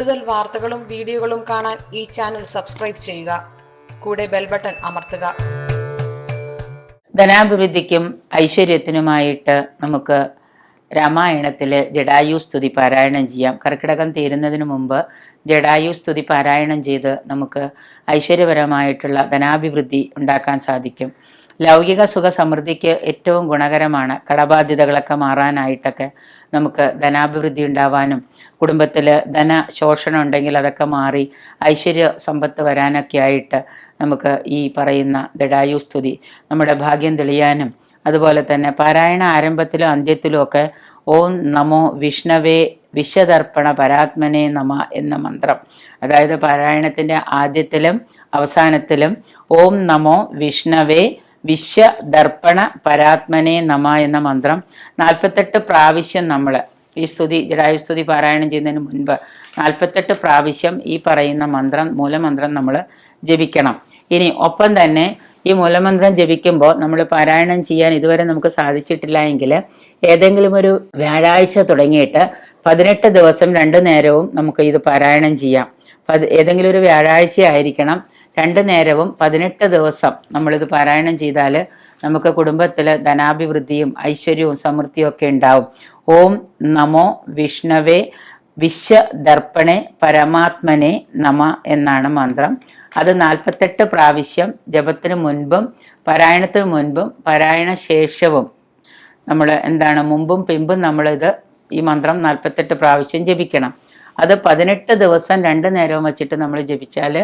കൂടുതൽ വാർത്തകളും വീഡിയോകളും കാണാൻ ഈ ചാനൽ സബ്സ്ക്രൈബ് ചെയ്യുക. കൂടെ ബെൽ ബട്ടൺ അമർത്തുക. ധനാഭിവൃദ്ധിക്കും ഐശ്വര്യത്തിനുമായിട്ട് നമുക്ക് രാമായണത്തിലെ ജഡായു സ്തുതി പാരായണം ചെയ്യാം. കർക്കിടകം തീരുന്നതിന് മുമ്പ് ജഡായു സ്തുതി പാരായണം ചെയ്ത് നമുക്ക് ഐശ്വര്യപരമായിട്ടുള്ള ധനാഭിവൃദ്ധി ഉണ്ടാക്കാൻ സാധിക്കും. ലൗകിക സുഖ സമൃദ്ധിക്ക് ഏറ്റവും ഗുണകരമാണ് കടബാധ്യതകളൊക്കെ മാറാനായിട്ടൊക്കെ നമുക്ക് ധനാഭിവൃദ്ധി ഉണ്ടാവാനും കുടുംബത്തിൽ ധന ശോഷണം ഉണ്ടെങ്കിൽ അതൊക്കെ മാറി ഐശ്വര്യ സമ്പത്ത് വരാനൊക്കെ ആയിട്ട് നമുക്ക് ഈ പറയുന്ന ദടായു സ്തുതി നമ്മുടെ ഭാഗ്യം തെളിയാനും അതുപോലെ തന്നെ പാരായണ ആരംഭത്തിലും അന്ത്യത്തിലും ഒക്കെ ഓം നമോ വിഷ്ണവേ വിശ്വതർപ്പണ പരാത്മനെ നമ എന്ന മന്ത്രം. അതായത് പാരായണത്തിന്റെ ആദ്യത്തിലും അവസാനത്തിലും ഓം നമോ വിഷ്ണവേ വിശ്വദർപ്പണ പരാത്മനെ നമ എന്ന മന്ത്രം. നാൽപ്പത്തെട്ട് പ്രാവശ്യം നമ്മൾ ഈ സ്തുതി ജഡായുസ്തുതി പാരായണം ചെയ്യുന്നതിന് മുൻപ് നാൽപ്പത്തെട്ട് പ്രാവശ്യം ഈ പറയുന്ന മന്ത്രം മൂലമന്ത്രം നമ്മൾ ജപിക്കണം. ഇനി ഒപ്പം തന്നെ ഈ മൂലമന്ത്രം ജപിക്കുമ്പോൾ നമ്മൾ പാരായണം ചെയ്യാൻ ഇതുവരെ നമുക്ക് സാധിച്ചിട്ടില്ല എങ്കിൽ ഏതെങ്കിലും ഒരു വ്യാഴാഴ്ച തുടങ്ങിയിട്ട് പതിനെട്ട് ദിവസം രണ്ടു നേരവും നമുക്ക് ഇത് പാരായണം ചെയ്യാം. ഏതെങ്കിലും ഒരു വ്യാഴാഴ്ച ആയിരിക്കണം രണ്ടു നേരവും പതിനെട്ട് ദിവസം നമ്മളിത് പാരായണം ചെയ്താൽ നമുക്ക് കുടുംബത്തിൽ ധനാഭിവൃദ്ധിയും ഐശ്വര്യവും സമൃദ്ധിയും ഒക്കെ ഉണ്ടാവും. ഓം നമോ വിഷ്ണവേ വിശ്വദർപ്പണെ പരമാത്മനെ നമ എന്നാണ് മന്ത്രം. അത് നാൽപ്പത്തെട്ട് പ്രാവശ്യം ജപത്തിന് മുൻപും പാരായണത്തിന് മുൻപും പാരായണ ശേഷവും നമ്മൾ എന്താണ് മുമ്പും പിമ്പും നമ്മളിത് ഈ മന്ത്രം നാൽപ്പത്തെട്ട് പ്രാവശ്യം ജപിക്കണം. അത് പതിനെട്ട് ദിവസം രണ്ട് നേരവും വെച്ചിട്ട് നമ്മൾ ജപിച്ചാൽ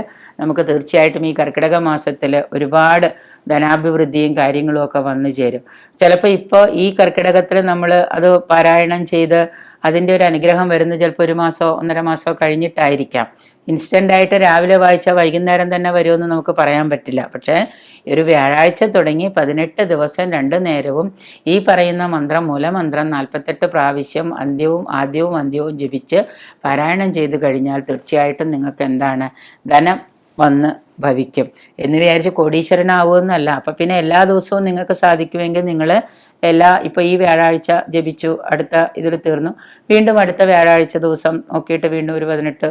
നമുക്ക് തീർച്ചയായിട്ടും ഈ കർക്കിടക മാസത്തിൽ ഒരുപാട് ധനാഭിവൃദ്ധിയും കാര്യങ്ങളും ഒക്കെ വന്നു ചേരും. ചിലപ്പോൾ ഇപ്പോൾ ഈ കർക്കിടകത്തിൽ നമ്മൾ അത് പാരായണം ചെയ്ത് അതിന്റെ ഒരു അനുഗ്രഹം വരുന്നത് ചിലപ്പോൾ ഒരു മാസമോ ഒന്നര മാസമോ കഴിഞ്ഞിട്ടായിരിക്കാം. ഇൻസ്റ്റന്റ് ആയിട്ട് രാവിലെ വായിച്ചാൽ വൈകുന്നേരം തന്നെ വരുമെന്ന് നമുക്ക് പറയാൻ പറ്റില്ല. പക്ഷേ ഒരു വ്യാഴാഴ്ച തുടങ്ങി പതിനെട്ട് ദിവസം രണ്ട് നേരവും ഈ പറയുന്ന മന്ത്രം മൂലമന്ത്രം നാൽപ്പത്തെട്ട് പ്രാവശ്യം അന്ത്യവും ആദ്യവും അന്ത്യവും ജപിച്ച് പാരായണം ചെയ്ത് കഴിഞ്ഞാൽ തീർച്ചയായിട്ടും നിങ്ങൾക്ക് എന്താണ്? ധനം വന്ന് ഭവിക്കും. എന്ന് വിചാരിച്ച് കോടീശ്വരനാവുമെന്നല്ല. അപ്പം പിന്നെ എല്ലാ ദിവസവും നിങ്ങൾക്ക് സാധിക്കുമെങ്കിൽ നിങ്ങൾ എല്ലാ ഇപ്പോൾ ഈ വ്യാഴാഴ്ച ജപിച്ചു അടുത്ത ഇതിൽ തീർന്നു. വീണ്ടും അടുത്ത വ്യാഴാഴ്ച ദിവസം നോക്കിയിട്ട് വീണ്ടും ഒരു പതിനെട്ട്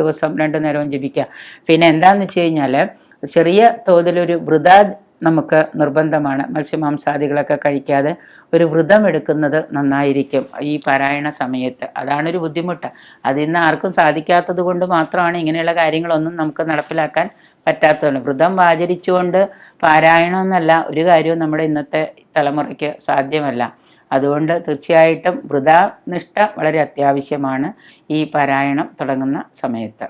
ദിവസം രണ്ട് നേരവും ജപിക്കുക. പിന്നെ എന്താണെന്ന് വെച്ച് കഴിഞ്ഞാൽ ചെറിയ തോതിലൊരു വൃത നമുക്ക് നിർബന്ധമാണ്. മത്സ്യമാംസാദികളൊക്കെ കഴിക്കാതെ ഒരു വ്രതം എടുക്കുന്നത് നന്നായിരിക്കും ഈ പാരായണ സമയത്ത്. അതാണൊരു ബുദ്ധിമുട്ട്. അതിന്ന് ആർക്കും സാധിക്കാത്തത് കൊണ്ട് മാത്രമാണ് ഇങ്ങനെയുള്ള കാര്യങ്ങളൊന്നും നമുക്ക് നടപ്പിലാക്കാൻ പറ്റാത്തതുള്ളൂ വ്രതം ആചരിച്ചുകൊണ്ട് പാരായണം എന്നല്ല ഒരു കാര്യവും നമ്മുടെ ഇന്നത്തെ തലമുറയ്ക്ക് സാധ്യമല്ല. അതുകൊണ്ട് തീർച്ചയായിട്ടും വൃതാനിഷ്ഠ വളരെ അത്യാവശ്യമാണ് ഈ പാരായണം തുടങ്ങുന്ന സമയത്ത്.